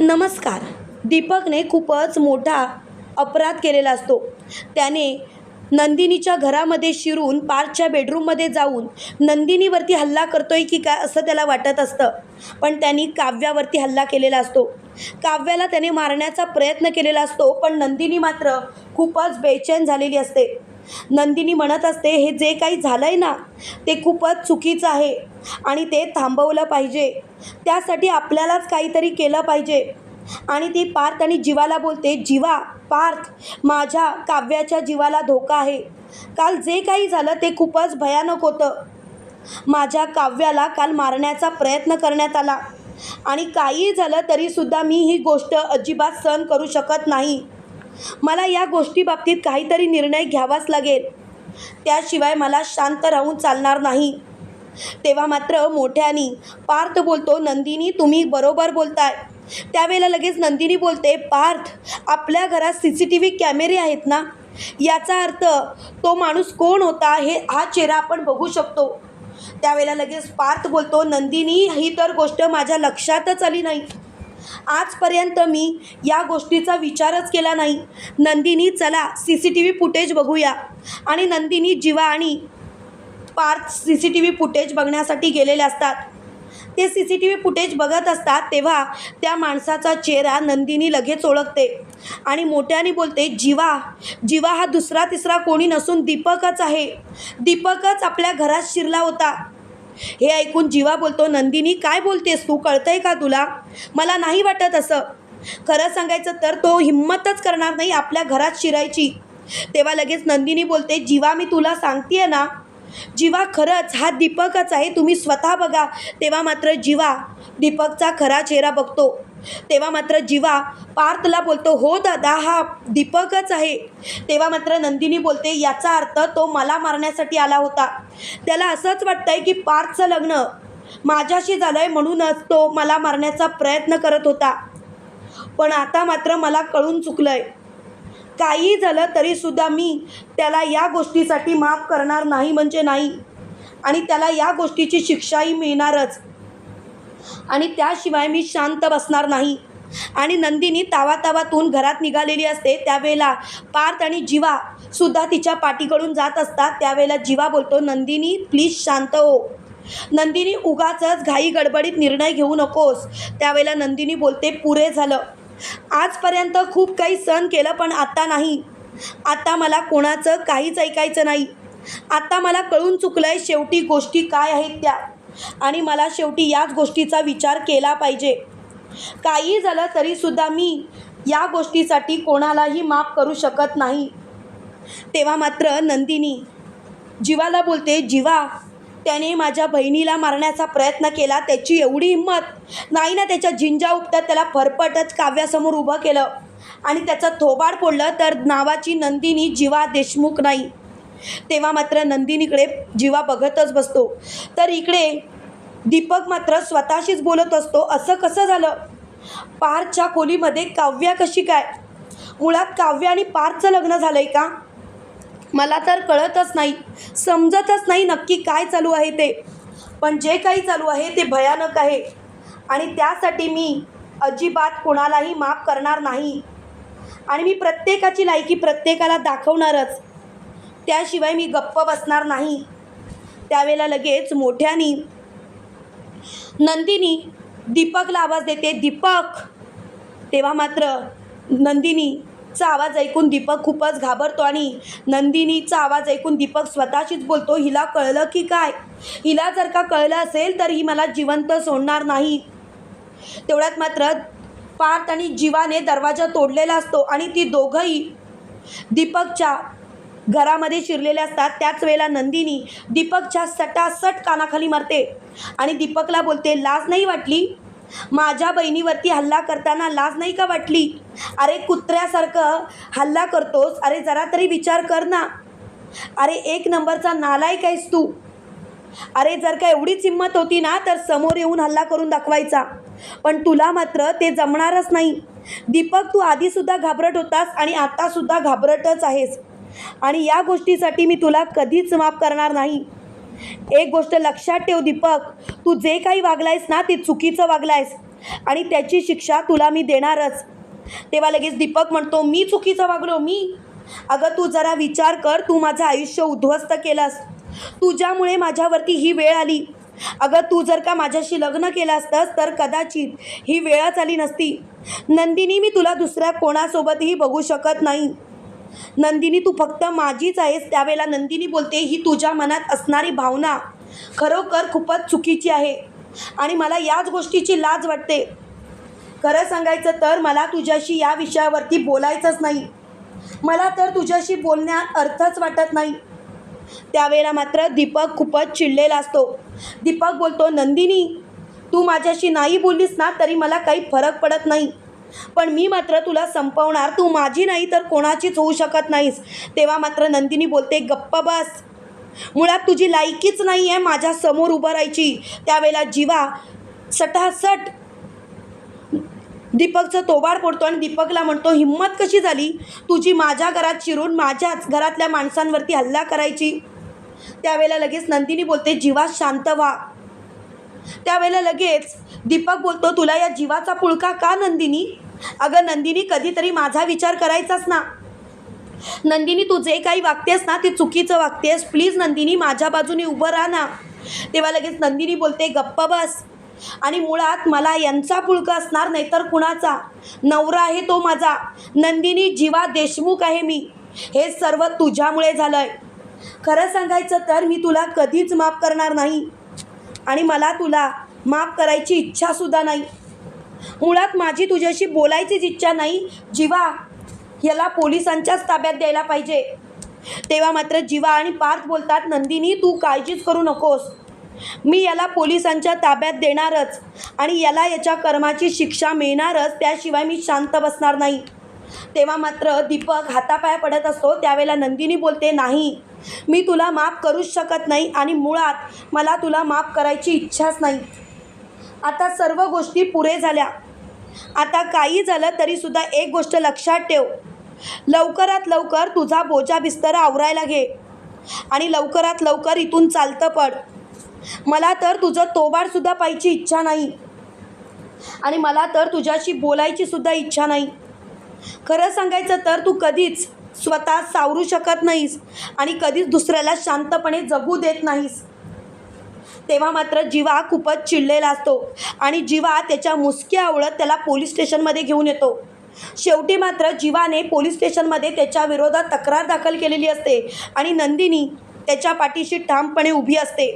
नमस्कार. दीपकने खूपच मोठा अपराध केलेला असतो. त्याने नंदिनीच्या घरामध्ये शिरून पार्थच्या बेडरूममध्ये जाऊन नंदिनीवरती हल्ला करतोय की काय असं त्याला वाटत असतं. पण त्यांनी काव्यावरती हल्ला केलेला असतो. काव्याला त्याने मारण्याचा प्रयत्न केलेला असतो पण नंदिनी मात्र खूपच बेचैन झालेली असते. नंदिनी म्हणत असते हे जे काही झालं आहे ना ते खूपच चुकीचं आहे आणि ते थांबवलं पाहिजे. त्यासाठी आपल्यालाच काहीतरी केलं पाहिजे. आणि ती पार्थ आणि जीवाला बोलते जीवा पार्थ माझ्या काव्याच्या जीवाला धोका आहे. काल जे काही झालं ते खूपच भयानक होतं. माझ्या काव्याला काल मारण्याचा प्रयत्न करण्यात आला आणि काहीही झालं तरीसुद्धा मी ही गोष्ट अजिबात सहन करू शकत नाही. मला या गोष्टीबाबतीत काहीतरी निर्णय घ्यावाच लागेल. त्याशिवाय मला शांत राहून चालणार नाही. तेव्हा मात्र मोठ्यानी पार्थ बोलतो नंदिनी तुम्ही बरोबर बोलताय. त्यावेळेला लगेच नंदिनी बोलते पार्थ आपल्या घरात सी सी टी व्ही कॅमेरे आहेत ना? याचा अर्थ तो माणूस कोण होता हे हा चेहरा आपण बघू शकतो. त्यावेळेला लगेच पार्थ बोलतो नंदिनी ही तर गोष्ट माझ्या लक्षातच आली नाही. आजपर्यंत मी या गोष्टीचा विचारच केला नाही. नंदिनी चला C C T V footage बघूया. आणि नंदिनी जीवा आणि Parth C C T V footage बघण्यासाठी गेलेले असतात. ते C C T V footage बघत असतात तेव्हा त्या माणसाचा चेहरा नंदिनी लगेच ओळखते. आणि मोठ्याने बोलते जीवा जीवा हा दुसरा तिसरा कोणी नसून दीपकच आहे. दीपकच आपल्या घरात शिरला होता. हे ऐकून जीवा बोलतो नंदिनी काय बोलतेस? तू कळतंय का तुला? मला नाही वाटत असं. खरं सांगायचं तर तो हिंमतच करणार नाही आपल्या घरात शिरायची. तेव्हा लगेच नंदिनी बोलते जीवा मी तुला सांगतेय ना. जीवा खरंच हा दीपकच आहे तुम्ही स्वतः बघा. तेव्हा मात्र जीवा दीपकचा खरा चेहरा बघतो. तेव्हा मात्र जीवा पार्थला बोलतो हो दादा हा दीपकच आहे. तेव्हा मात्र नंदिनी बोलते याचा अर्थ तो मला मारण्यासाठी आला होता. त्याला असंच वाटतंय की पार्थचं लग्न माझ्याशी झालं आहे म्हणूनच तो मला मारण्याचा प्रयत्न करत होता. पण आता मात्र मला कळून चुकलं आहे काही झालं तरीसुद्धा मी त्याला या गोष्टीसाठी माफ करणार नाही म्हणजे नाही. आणि त्याला या गोष्टीची शिक्षाही मिळणारच. आणि त्याशिवाय मी शांत बसणार नाही. आणि नंदिनी तावातावातून घरात निघालेली असते त्यावेळेला पार्थ आणि जीवा सुद्धा तिच्या पाठीकडून जात असतात. त्यावेळेला जीवा बोलतो नंदिनी प्लीज शांत हो. नंदिनी उगाचच घाई गडबडीत निर्णय घेऊ नकोस. त्यावेळेला नंदिनी बोलते पुरे झालं. आजपर्यंत खूप काही सहन केलं पण आता नाही. आता मला कोणाचं काहीच ऐकायचं नाही. आता मला कळून चुकलं आहे शेवटी गोष्टी काय आहेत त्या. आणि मला शेवटी याच गोष्टीचा विचार केला पाहिजे. काही झालं तरीसुद्धा मी या गोष्टीसाठी कोणालाही माफ करू शकत नाही. तेव्हा मात्र नंदिनी जीवाला बोलते जीवा त्याने माझ्या बहिणीला मारण्याचा प्रयत्न केला त्याची एवढी हिंमत. नाही ना त्याच्या जिंजा उपटत त्याला फरफटच काव्यासमोर उभं केलं. आणि त्याचं थोबाड फोडलं तर नावाची नंदिनी जीवा देशमुख नाही. तेव्हा मात्र नंदिनीकडे जीवा बघतच बसतो. तर इकडे दीपक मात्र स्वतःशीच बोलत असतो असं कसं झालं? पारच्या खोलीमध्ये काव्या कशी काय? मुळात काव्य आणि पारचं लग्न झालं आहे का? मला तर कळतच नाही समजतच नाही नक्की काय चालू आहे ते. पण जे काही चालू आहे ते भयानक आहे. आणि त्यासाठी मी अजिबात कोणालाही माफ करणार नाही. आणि मी प्रत्येकाची लायकी प्रत्येकाला दाखवणारच. त्याशिवाय मी गप्प बसणार नाही. त्यावेळेला लगेच मोठ्यानी नंदिनी दीपकला आवाज देते दीपक. तेव्हा मात्र नंदिनीचा आवाज ऐकून दीपक खूपच घाबरतो आणि नंदिनीचा आवाज ऐकून दीपक स्वतःशीच बोलतो हिला कळलं की काय? हिला जर का कळलं असेल तर ही मला जिवंत सोडणार नाही. तेवढ्यात मात्र पार्थ आणि जीवाने दरवाजा तोडलेला असतो आणि ती दोघंही दीपकच्या घरामध्ये शिरलेले असतात त्याच वेळेला नंदिनी दीपकच्या सटासट कानाखाली मारते आणि दीपकला बोलते लाज नाही वाटली? माझ्या बहिणीवरती हल्ला करताना लाज नाही का वाटली? अरे कुत्र्यासारखं हल्ला करतोस अरे जरा तरी विचार कर ना. अरे एक नंबरचा नालायक आहेस तू. अरे जर का एवढीच हिंमत होती ना तर समोर येऊन हल्ला करून दाखवायचा. पण तुला मात्र ते जमणारच नाही. दीपक तू आधीसुद्धा घाबरट होतास आणि आत्तासुद्धा घाबरटच आहेस. आणि या गोष्टीसाठी मी तुला कधीच माफ करणार नाही. एक गोष्ट लक्षात ठेव दीपक तू जे काही वागलायस ना ते चुकीचं वागलायस आणि त्याची शिक्षा तुला मी देणारच. तेव्हा लगेच दीपक म्हणतो मी चुकीचं वागलो मी? अगं तू जरा विचार कर तू माझं आयुष्य उद्ध्वस्त केलंस. तुझ्यामुळे माझ्यावरती ही वेळ आली. अगं तू जर का माझ्याशी लग्न केलं असतंस तर कदाचित ही वेळच आली नसती. नंदिनी मी तुला दुसऱ्या कोणासोबतही बघू शकत नाही. नंदिनी तू फक्त माझीच आहेस. त्यावेळेला नंदिनी बोलते ही तुझ्या मनात असणारी भावना खरोखर खूपच चुकीची आहे आणि मला याच गोष्टीची लाज वाटते. खरं सांगायचं तर मला तुझ्याशी या विषयावरती बोलायचंच नाही. मला तर तुझ्याशी बोलण्यात अर्थच वाटत नाही. त्यावेळेला मात्र दीपक खूपच चिडलेला असतो. दीपक बोलतो नंदिनी तू माझ्याशी नाही बोललीस ना तरी मला काही फरक पडत नाही. पण मी मात्र तुला संपवणार. तू माझी नाही तर कोणाचीच होऊ शकत नाहीस. तेव्हा मात्र नंदिनी बोलते गप्प बस. मुळात तुझी लायकीच नाही आहे माझ्यासमोर उभं राहायची. त्यावेळेला जीवा सटासट दीपकचं तोबाड पडतो आणि दीपकला म्हणतो हिंमत कशी झाली? तुझी माझ्या घरात शिरून माझ्याच घरातल्या माणसांवरती हल्ला करायची. त्यावेळेला लगेच नंदिनी बोलते जीवा शांत व्हा. त्यावेळेला लगेच दीपक बोलतो तुला या जीवाचा पुळका का नंदिनी? अगं नंदिनी कधीतरी माझा विचार करायचाच ना. नंदिनी तू जे काही वागतेस ना ते चुकीचं वागतेस. प्लीज नंदिनी माझ्या बाजूने उभं राहा ना. तेव्हा लगेच नंदिनी बोलते गप्प बस. आणि मुळात मला यांचा पुळका असणार नाही तर कुणाचा? नवरा आहे तो माझा. नंदिनी जीवा देशमुख आहे मी. हे सर्व तुझ्यामुळे झालं आहे खरं सांगायचं तर मी तुला कधीच माफ करणार नाही. आणि मला तुला माफ करायची इच्छासुद्धा नाही. मुळात माझी तुझ्याशी बोलायचीच इच्छा नाही. जीवा याला पोलिसांच्याच ताब्यात द्यायला पाहिजे. तेव्हा मात्र जीवा आणि पार्थ बोलतात नंदिनी तू काळजीच करू नकोस. मी याला पोलिसांच्या ताब्यात देणारच आणि याला याच्या कर्माची शिक्षा मिळणारच. त्याशिवाय मी शांत बसणार नाही. तेव्हा मात्र दीपक हातापाया पडत असतो. त्यावेळेला नंदिनी बोलते नाही मी तुला माफ करूच शकत नाही आणि मुळात मला तुला माफ करायची इच्छाच नाही. आता सर्व गोष्टी पुरे झाल्या. आता काही झालं तरीसुद्धा एक गोष्ट लक्षात ठेव. लवकरात लवकर तुझा बोजा बिस्तरा आवरायला घे आणि लवकरात लवकर इथून चालतं पड. मला तर तुझं तोबाडसुद्धा पाहिजे इच्छा नाही आणि मला तर तुझ्याशी बोलायची सुद्धा इच्छा नाही. खरं सांगायचं तर तू कधीच स्वतः सावरू शकत नाहीस आणि कधीच दुसऱ्याला शांतपणे जगू देत नाहीस. तेव्हा मात्र जीवा खूपच चिडलेला असतो आणि जीवा त्याच्या मुसक्या आवळत त्याला पोलीस स्टेशनमध्ये घेऊन येतो. शेवटी मात्र जीवाने पोलीस स्टेशनमध्ये त्याच्या विरोधात तक्रार दाखल केलेली असते आणि नंदिनी त्याच्या पाठीशी ठामपणे उभी असते.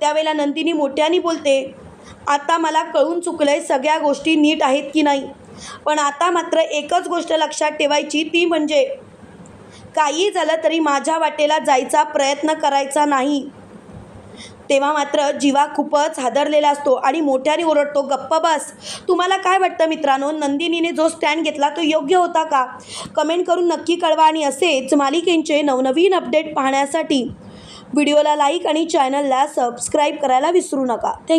त्यावेळेला नंदिनी मोठ्याने बोलते आता मला कळून चुकलंय सगळ्या गोष्टी नीट आहेत की नाही. पण आता मात्र एकच गोष्ट लक्षात ठेवायची ती म्हणजे काही झालं तरी माझ्या वाटेला जायचा प्रयत्न करायचा नाही. तेव्हा मात्र जीवा खूपच हादरलेला असतो आणि मोठ्याने ओरडतो गप्प बस. तुम्हाला काय वाटतं मित्रांनो? नंदिनीने जो स्टँड घेतला तो योग्य होता का? कमेंट करून नक्की कळवा आणि असेच मालिकेंचे नवनवीन अपडेट पाहण्यासाठी व्हिडिओला लाईक आणि चॅनलला सबस्क्राईब करायला विसरू नका. थँक्यू